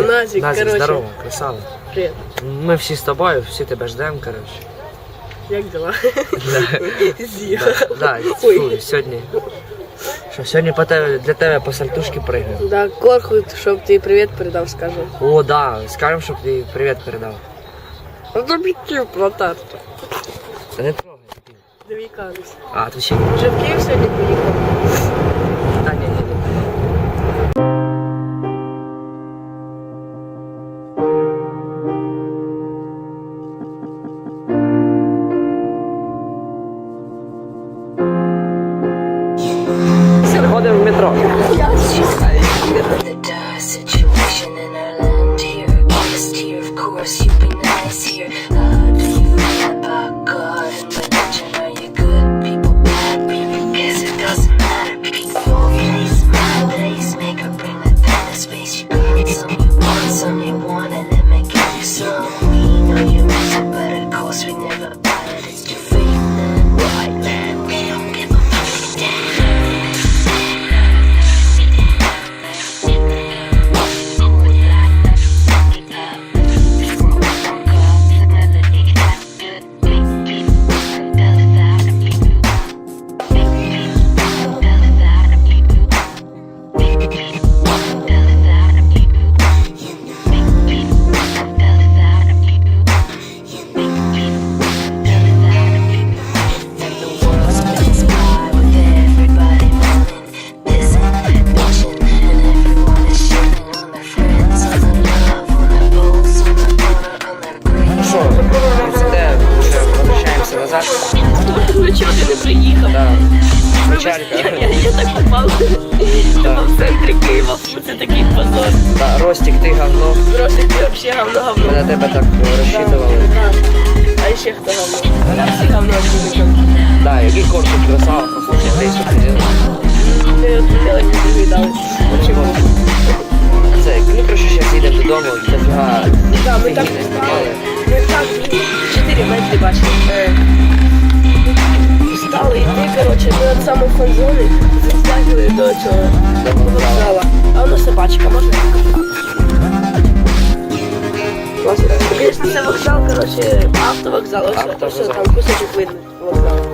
А, Назик, короче. здорово, красава. Привет. Ми всі з тобою, всі тебе ждемо, коротше. Як дела? Да, Зіга. да, да, Ой. фу, сьогодні. Що, сьогодні по тебе, для тебе по сальтушки пригну. Да, Корху, щоб ти привіт передав, скажу. О, да, скажемо, щоб ти привіт передав. Ну тобі ків платарто. Та не трогай. Довіканись. А, ти ще. Вже в Київ сьогодні поїхав? drogi. situation in our land here. Honest here, of course, you've been nice here. Ну чого ти не приїхав? Да. Я, так попав. Да. В центрі Києва. Це такий позор. Да, Ростик, ти говно. Просто ти взагалі говно Ми говно. на тебе так е, розчитували. Да. А ще хто говно? Вона всі говно будуть. Да, який корпус красава, просто ти що ти Ти от не? Це, ну коротше, зараз їдемо додому, дофіга. Да, ми так. Ми так 4 метри бачили. Е. Коротше, ми от самої фан-зони затягли до цього вокзала. А воно собачка, можна? Класно. Це вокзал, коротше, автовокзал. Ось, Автовокзал. там кусочок видно вокзалу.